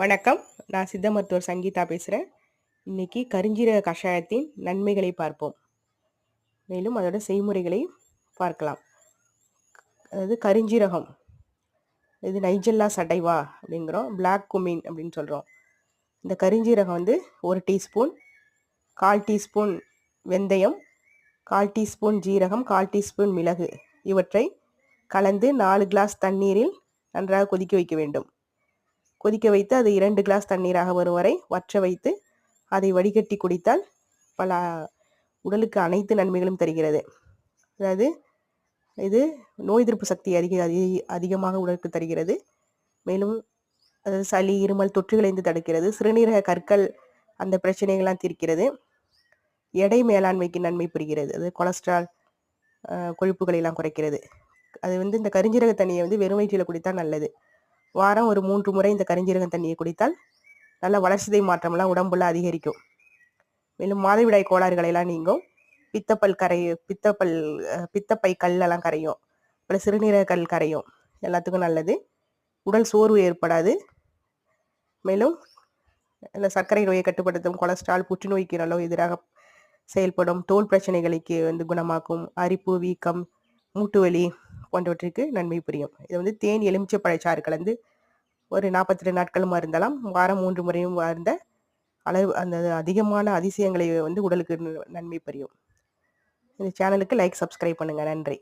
வணக்கம். நான் சித்த மருத்துவர் சங்கீதா பேசுகிறேன் இன்றைக்கி கரிஞ்சீரக கஷாயத்தின் நன்மைகளை பார்ப்போம். மேலும் அதோட செய்முறைகளை பார்க்கலாம். அதாவது கரிஞ்சீரகம் இது நைஜல்லா சடைவா அப்படிங்கிறோம். பிளாக் குமின் அப்படின்னு சொல்கிறோம் இந்த கரிஞ்சீரகம் வந்து ஒரு டீஸ்பூன் கால் டீஸ்பூன் வெந்தயம் கால் டீஸ்பூன் ஜீரகம் கால் டீஸ்பூன் மிளகு இவற்றை கலந்து நாலு கிளாஸ் தண்ணீரில் நன்றாக கொதிக்க வைக்க வேண்டும். கொதிக்க வைத்து அது இரண்டு கிளாஸ் தண்ணீராக வரும் வரை வற்ற வைத்து அதை வடிகட்டி குடித்தால் பல உடலுக்கு அனைத்து நன்மைகளும் தருகிறது. அதாவது இது நோய் எதிர்ப்பு சக்தி அதிக அதிகமாக உடலுக்கு தருகிறது. மேலும் அதாவது சளி இருமல் தொற்றுகளைந்து தடுக்கிறது. சிறுநீரக கற்கள் அந்த பிரச்சனைகள்லாம் தீர்க்கிறது. எடை மேலாண்மைக்கு நன்மை புரிகிறது. அது கொலஸ்ட்ரால் கொழுப்புகளை எல்லாம் குறைக்கிறது. அது வந்து இந்த கரிஞ்சீரக தண்ணியை வந்து வெறும் வயிற்றில் குடித்தால் நல்லது. வாரம் ஒரு மூன்று முறை இந்த கரிஞ்சீரகம் தண்ணியை குடித்தால் நல்ல வளர்ச்சிதை மாற்றம்லாம் உடம்புல அதிகரிக்கும். மேலும் மாதவிடாய் கோளாறுகளை எல்லாம் நீங்கும். பித்தப்பல் கரை பித்தப்பல் பித்தப்பை கல்லெல்லாம் கரையும். அப்புறம் சிறுநீரக கல் கரையும். எல்லாத்துக்கும் நல்லது. உடல் சோர்வு ஏற்படாது. மேலும் இந்த சர்க்கரை நோயை கட்டுப்படுத்தும் கொலஸ்ட்ரால் புற்றுநோய்க்கு நல்ல எதிராக செயல்படும் தோல் பிரச்சனைகளுக்கு வந்து குணமாக்கும் அரிப்பு வீக்கம் மூட்டு வலி போன்றவற்றிற்கு நன்மை புரியும். இது வந்து தேன் எலுமிச்சை பழச்சாறு கலந்து ஒரு நாற்பத்தி ரெண்டு நாட்களும் அருந்தலாம் வாரம் மூன்று முறையும் அருந்த அளவு அந்த அதிகமான அதிசயங்களை வந்து உடலுக்கு நன்மை புரியும். இந்த சேனலுக்கு லைக் சப்ஸ்கிரைப் பண்ணுங்கள் நன்றி.